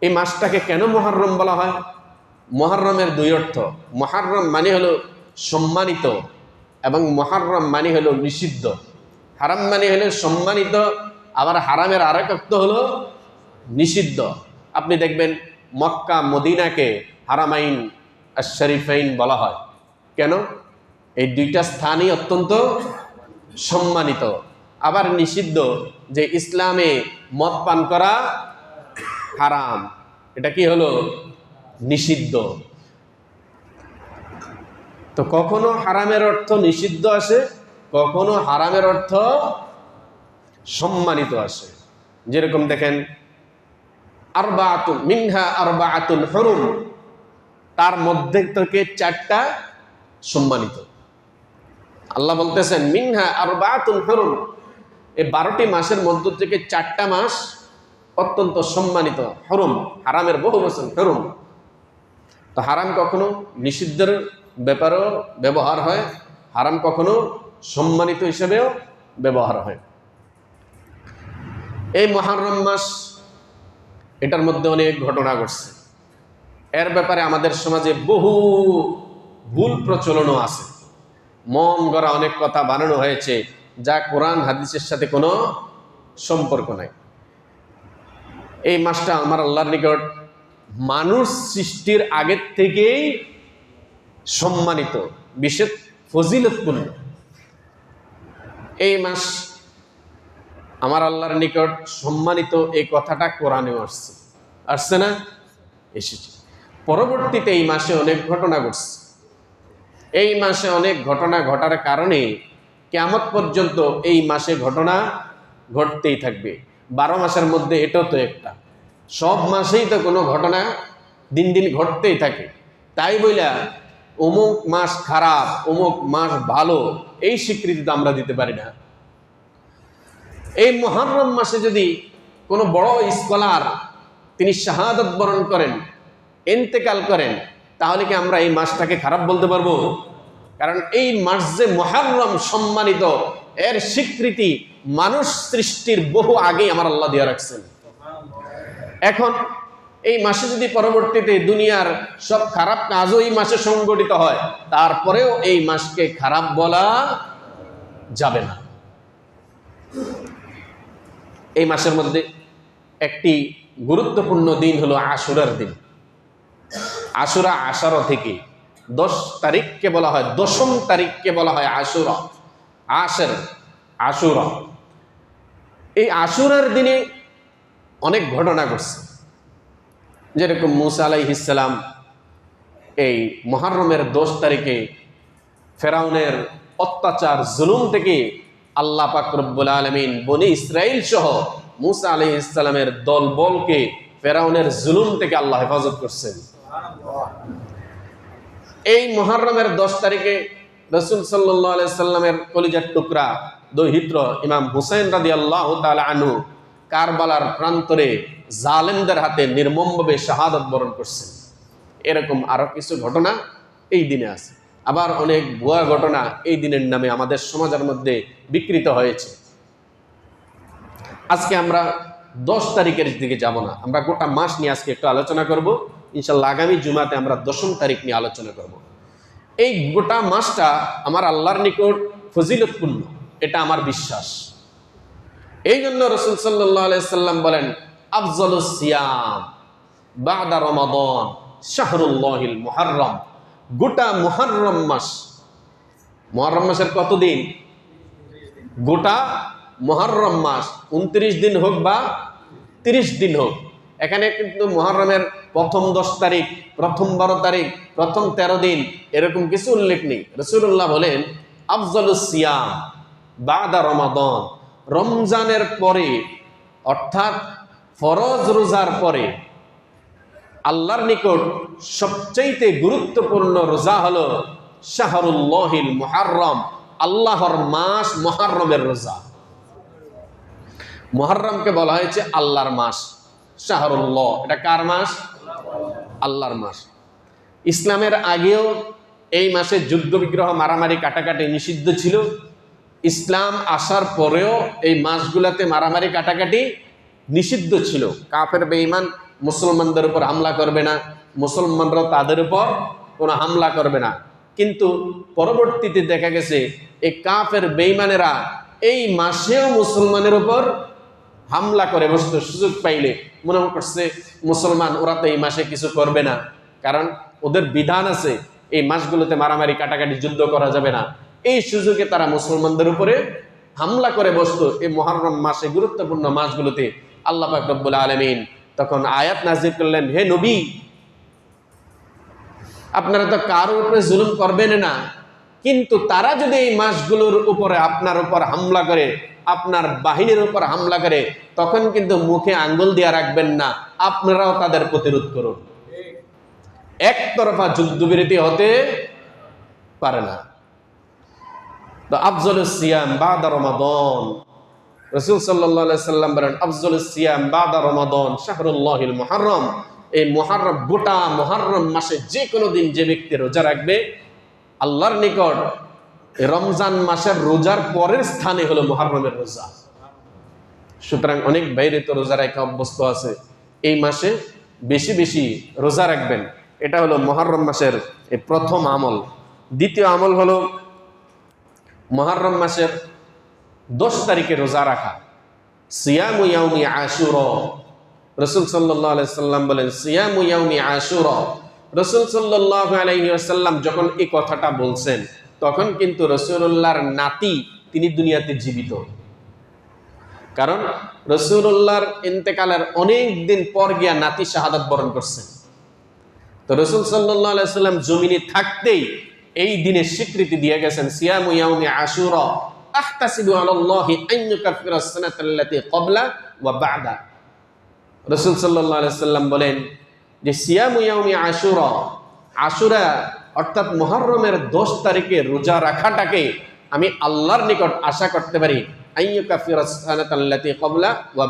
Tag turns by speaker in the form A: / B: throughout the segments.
A: এই মাসটাকে কেন মহারম বলা হয়? মহারমের দুই অর্থ। মহারম মানে হলো সম্মানিত এবং মহারম মানে হলো নিষিদ্ধ। হারাম মানে হলো সম্মানিত, আবার হারামের আরেক অর্থ হলো নিষিদ্ধ। আপনি দেখবেন মক্কা, মদিনাকে হারামাইন শরীফাইন বলা হয়। কেন? এই দুইটা স্থানই অত্যন্ত সম্মানিত। আবার নিষিদ্ধ যে ইসলামে মদ পান করা হারাম। এটা কি হলো? নিষিদ্ধ। তো কখনো হারামের অর্থ নিষিদ্ধ আসে, কখনো হারামের অর্থ সম্মানিত আসে। যেরকম দেখেন আরবা আতুন মিনহা আরবা আতুন হরুম। তার মধ্যে থেকে চারটা সম্মানিত। আল্লাহ বলতেছেন, মিনহা আরবা আতুন হরুম। এই বারোটি মাসের মধ্য থেকে চারটা মাস অত্যন্ত সম্মানিত, হরুম, হারামের বহু বছর হরুম। তো হারাম কখনো নিষিদ্ধের ব্যাপারেও ব্যবহার হয়, হারাম কখনো সম্মানিত হিসেবেও ব্যবহার হয়। এই মহারম মাস, এটার মধ্যে অনেক ঘটনা ঘটছে। এর ব্যাপারে আমাদের সমাজে বহু ভুল প্রচলনও আছে। মন গড়া অনেক কথা বানানো হয়েছে, যা কোরআন, হাদিসের সাথে কোনো সম্পর্ক নাই। এই মাসটা আমার আল্লাহর নিকট মানুষ সৃষ্টির আগের থেকেই সম্মানিত, বিশেষ ফজিলতপূর্ণ। এই মাস আমার আল্লাহর নিকট সম্মানিত এই কথাটা কোরআনেও আসছে। আসছে না? এসেছে। পরবর্তীতে এই মাসে অনেক ঘটনা ঘটছে। এই মাসে অনেক ঘটনা ঘটার কারণে কেমত পর্যন্ত এই মাসে ঘটনা ঘটতেই থাকবে। বারো মাসের মধ্যে এটাও তো একটা। সব মাসেই তো কোনো ঘটনা দিন দিন ঘটতেই থাকে। তাই বইলা অমুক মাস খারাপ, অমুক মাস ভালো, এই স্বীকৃতি তো আমরা দিতে পারি না। এই মহারম মাসে যদি কোনো বড় স্কলার তিনি শাহাদত বরণ করেন, এন্তেকাল করেন, তাহলে কি আমরা এই মাসটাকে খারাপ বলতে পারব? কারণ এই মাস যে মহারম সম্মানিত, এর স্বীকৃতি মানুষ সৃষ্টির বহু আগে আমার আল্লাহ দিয়ে রাখছেন। এখন এই মাসে যদি পরবর্তীতে দুনিয়ার সব খারাপ কাজও এই মাসে সংগঠিত হয়, তারপরেও এই মাসকে খারাপ বলা যাবে না। এই মাসের মধ্যে একটি গুরুত্বপূর্ণ দিন হলো আশুরার দিন। আশুরা আশারো থেকে দশ তারিখকে বলা হয়, দশম তারিখকে বলা হয় আশুরা। আশের আশুরা। এই আশুরার দিনে অনেক ঘটনা ঘটছে। যেরকম মুসা আলাইহিসালাম এই মহারমের দশ তারিখে ফেরাউনের অত্যাচার, জুলুম থেকে আল্লাহ পাক রব্বুল আলমিন বনি ইসরাইল সহ মুসা আলি ইসলামের দল বলকে ফেরাউনের জুলুম থেকে আল্লাহ হেফাজত করছেন। এই মহারমের দশ তারিখে রসুল সাল্লাহ সাল্লামের কলিজার টুকরা দৈহিত্র, ইমাম হুসেন রাদি আল্লাহ আনু কারবালার প্রান্তরে জালেমদের হাতে নির্মমভাবে শাহাদত বরণ করছেন এরকম আরও কিছু ঘটনা এই দিনে আছে। আবার অনেক ভুয়া ঘটনা এই দিনের নামে আমাদের সমাজের মধ্যে বিকৃত হয়েছে। আজকে আমরা দশ তারিখের দিকে যাব না। আমরা গোটা মাস নিয়ে আজকে একটু আলোচনা করব। ইনশাল্লাহ আগামী জুমাতে আমরা দশম তারিখ নিয়ে আলোচনা করব। এই গোটা মাসটা আমার আল্লাহর নিকট ফজিলতপূর্ণ। এটা আমার বিশ্বাস। এই জন্য রসুল সাল্লাম বলেন, আফজল সিয়াম রমাদন শাহরুল্লাহিল মুহাররম। গোটা মুহাররম মাস, মুহাররম মাসের কতদিন? গোটা মহারম মাস, উনত্রিশ দিন হোক বা তিরিশ দিন হোক। এখানে কিন্তু মহারমের প্রথম দশ তারিখ, প্রথম বারো তারিখ, প্রথম তেরো দিন এরকম কিছু উল্লেখ নেই। রসুল্লাহ বলেন, আফজল সিয়াম বাদা রমাদন। রমজানের পরে, অর্থাৎ ফরজ রোজার পরে, আল্লাহর নিকট সবচাইতে গুরুত্বপূর্ণ রোজা হলো শাহরুল্লাহিল মুহাররম, আল্লাহর মাস মহারমের রোজা। মহারমকে বলা হয়েছে আল্লাহর মাস। শাহরুল্লাহ, এটা কার মাস? আল্লাহর মাস। ইসলামের আগেও এই মাসে যুদ্ধ বিগ্রহ মারামারি কাটাকাটি নিষিদ্ধ ছিল। ইসলাম আসার পরেও এই মাসগুলাতে মারামারি কাটাকাটি নিষিদ্ধ ছিল। কাফের, বেঈমান, মুসলমানদের উপর হামলা করবে না। মুসলমানরা তাদের উপর কোনো হামলা করবে না। কিন্তু পরবর্তীতে দেখা গেছে, এই কাফের বেইমানেরা এই মাসেও মুসলমানের উপর হামলা করে বসতে সুযোগ পাইলে। মনে করছে, মুসলমান ওরা তো এই মাসে কিছু করবে না। কারণ ওদের বিধান আছে, এই মাসগুলোতে মারামারি, কাটাকাটি, যুদ্ধ করা যাবে না। এই সুযোগে তারা মুসলমানদের উপরে হামলা করে বসতো। এই মহরম মাসে, গুরুত্বপূর্ণ মাসগুলোতে আল্লাহ রব্বুল আলমিন তখন আয়াত নাজির করলেন, হে নবী, আপনারা তো কারোর উপরে জুলুম করবেন না, কিন্তু তারা যদি এই মাসগুলোর উপরে আপনার উপর হামলা করে, আপনার বাহিনীর উপর হামলা করে, তখন কিন্তু মুখে আঙ্গুল দিয়ে রাখবেন না, আপনারাও তাদের প্রতিরোধ করুন। একতরফা যুদ্ধবিরতি হতে পারে না। সিয়াম রমাদন এই গোটা যে কোনো দিন যে ব্যক্তি রোজা রাখবে, আল্লাহর নিকট রমজান মাসের রোজার পরের স্থানে হলো মহারমের রোজা। সুতরাং অনেক বাইরে তো রোজা রাখা অভ্যস্ত আছে। এই মাসে বেশি বেশি রোজা রাখবেন। এটা হলো মহারম মাসের প্রথম আমল। দ্বিতীয় আমল হলো মহারম মাসের দশ তারিখে রোজা রাখা। সিয়ামু ইয়াউমি আশুর। রসুল সাল্লাহ সাল্লাম বলেন, সিয়ামু ইয়াউমি আশুর। রসুল সাল্লাহ আলাইসাল্লাম যখন এই কথাটা বলছেন, তখন কিন্তু রসুল্লাহর নাতি, তিনি দুনিয়াতে জীবিত। কারণ রসুল্লাহর ইন্তেকালের অনেক দিন পর গিয়া নাতি শাহাদাত বরণ করছেন। তো রসুল সাল্লাহ আলাইসাল্লাম জমিনে থাকতেই এই দিনের স্বীকৃতি দিয়ে গেছেন, সিয়ামু ইয়াউমি আশুরা, আহতাসিবু আলাল্লাহি আন ইউকাফিরা সানাতাল্লাতী ক্বাবলা ওয়া বা'দা। রাসূল সাল্লাল্লাহু আলাইহি বলেন যে, সিয়ামু ইয়াউমি আশুরা আশুরা অর্থাৎ মুহররমের 10 তারিখে রোজা রাখাটাকে আমি আল্লাহর নিকট আশা করতে পারি। আন ইউকাফিরা সানাতাল্লাতী ক্বাবলা ওয়া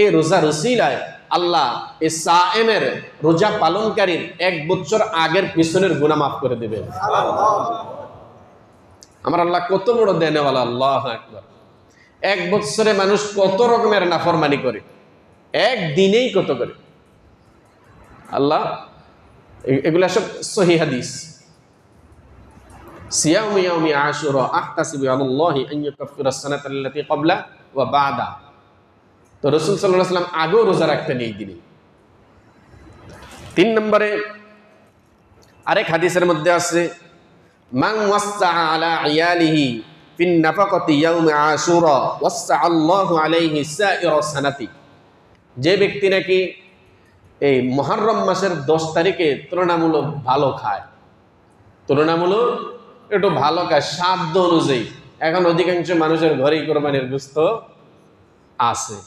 A: এই রোজা রসিলায় আল্লাহ এই সায়েমের রোজা পালনকারীর এক বছর আগের পিছনের গুনাহ মাফ করে দেবেন। আমার আল্লাহ কত বড় দেনেওয়ালা, আল্লাহ এক বছরে মানুষ কত রকমের নাফরমানি করে, এক দিনেই কত করে। আল্লাহ এগুলা সব সহি হাদিস। সিয়াউমি ইয়াউমি আশুরা, আহতাসিবু আলাল্লাহি আন ইউকাফিরা সানাতাল লাতী ক্বাবলা ওয়া বা'দা। তো রাসূল আলাইহি আগেও রোজা রাখতেন এই দিনে। তিন নম্বরে আরেক হাদিসের মধ্যে আছে ওয়াসা আলা যে ব্যক্তি নাকি এই মুহররম মাসের দশ তারিখে তুলনামূলক ভালো খায়, তুলনামূলক একটু ভালো খায় সাধ্য অনুযায়ী। এখন অধিকাংশ মানুষের ঘরেই কোরবানির গুস্ত আছে।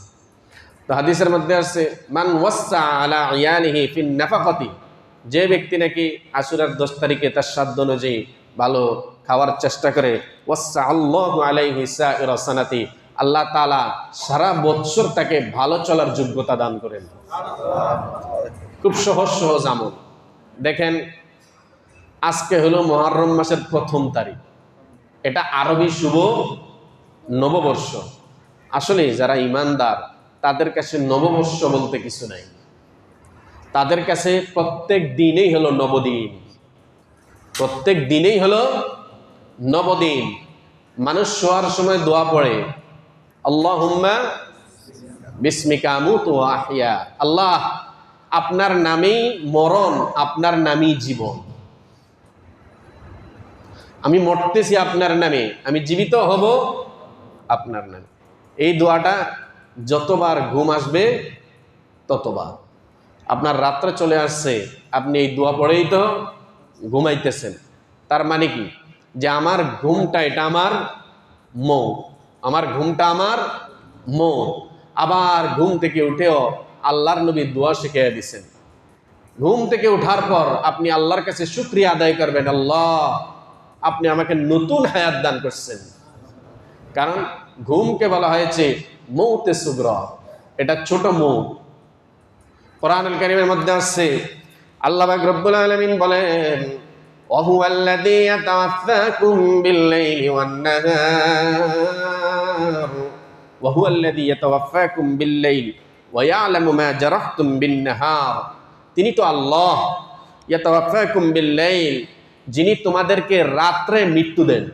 A: তো হাদিসের মধ্যে আছে মান ওয়াসা আলা ইয়ালিহি ফিন নাফাকাতি যে ব্যক্তি নাকি আশুরার দশ তারিখে তার সাধ্য অনুযায়ী ভালো খাওয়ার চেষ্টা করে ওয়াসা আল্লাহ আলাইহি সানাতি আল্লাহ তাআলা সারা বৎসর তাকে ভালো চলার যোগ্যতা দান করেন। খুব সহজ সহজ আমল। দেখেন, আজকে হলো মহরম মাসের প্রথম তারিখ। এটা আরবি শুভ নববর্ষ। আসলে যারা ইমানদার তাদের কাছে নববর্ষ বলতে কিছু নাই। তাদের কাছে প্রত্যেক দিনেই হলো নবদিন। প্রত্যেক দিনেই হলো নবদিন। মানুষ শোয়ার সময় দোয়া পড়ে আল্লাহ হুম্মা বিস্মিকা মুত আহিয়া আল্লাহ, আপনার নামেই মরণ, আপনার নামেই জীবন। আমি মরতেছি আপনার নামে, আমি জীবিত হব আপনার নামে। এই দোয়াটা যতবার ঘুম আসবে, ততবার। আপনার রাত্রে চলে আসছে, আপনি এই দোয়া পড়েই তো ঘুমাইতেছেন। তার মানে কি? যে আমার ঘুমটা, এটা আমার মৌ আমার ঘুমটা আমার মৌ আবার ঘুম থেকে উঠেও আল্লাহর নবী দোয়া শিখিয়ে দিছেন। ঘুম থেকে ওঠার পর আপনি আল্লাহর কাছে শুক্রিয়া আদায় করবেন, আল্লাহ, আপনি আমাকে নতুন হায়াত দান করছেন। কারণ ঘুমকে বলা হয়েছে মৌতে সুগ্র এটা ছোট মৌ কোরআনুল কারীমের মধ্যে আছে আল্লাহ পাক রব্বুল আলামিন বলেন وهو الذي يتوفاكم بالليل والنهار وهو الذي يتوفاكم بالليل ওয়ায়ালামু মা জারাহতুম বিন নাহার তিনি তো আল্লাহ ইয়াতাওয়াফাকুম বিল লাইল যিনি তোমাদেরকে রাত্রে মৃত্যু দেন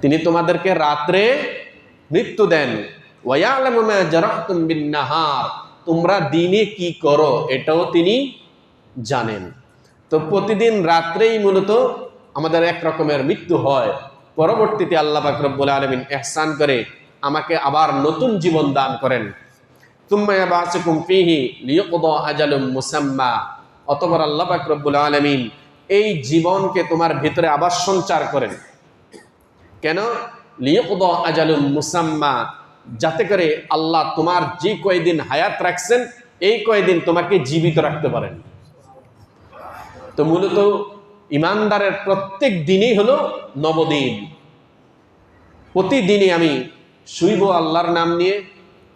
A: তিনি তোমাদেরকে রাত্রে মৃত্যু দেন। নাহার তোমরা দিনে কি করো, এটাও তিনি জানেন। তো প্রতিদিন রাত্রেই মূলত আমাদের এক রকমের মৃত্যু হয়। পরবর্তীতে আল্লাহ পাক আলমিন এহসান করে আমাকে আবার নতুন জীবন দান করেন। মুসাম্মা। অতঃপর আল্লাহ পাক রব্বুল আলামিন এই জীবনকে তোমার ভিতরে আবার সঞ্চার করেন। কেন? লিয়াকদা আজালুম মুসাম্মা, যাতে করে আল্লাহ তোমার যে কয়দিন হায়াত রাখছেন, এই কয়দিন তোমাকে জীবিত রাখতে পারেন। তো মূলত ইমানদারের প্রত্যেক দিনই হলো নবদিন। প্রতিদিনই আমি শুইব আল্লাহর নাম নিয়ে,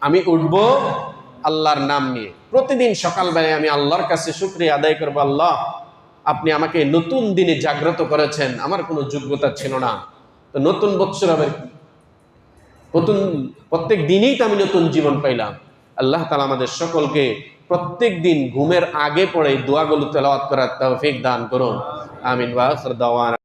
A: আমি উঠব আল্লাহর নাম নিয়ে। প্রতিদিন সকালবেলায় আমি আল্লাহর কাছে শুক্রিয়া আদায় করব, আল্লাহ, আপনি আমাকে নতুন দিনে জাগ্রত করেছেন, আমার কোনো যোগ্যতা ছিল না। নতুন বৎসর হবে? নতুন, প্রত্যেক দিনেই তো আমি নতুন জীবন পাইলাম। আল্লাহ তালা আমাদের সকলকে প্রত্যেক দিন ঘুমের আগে পড়ে দোয়াগুলো তেলাওয়াত করার তৌফিক দান করুন। আমিন। দাওয়ানা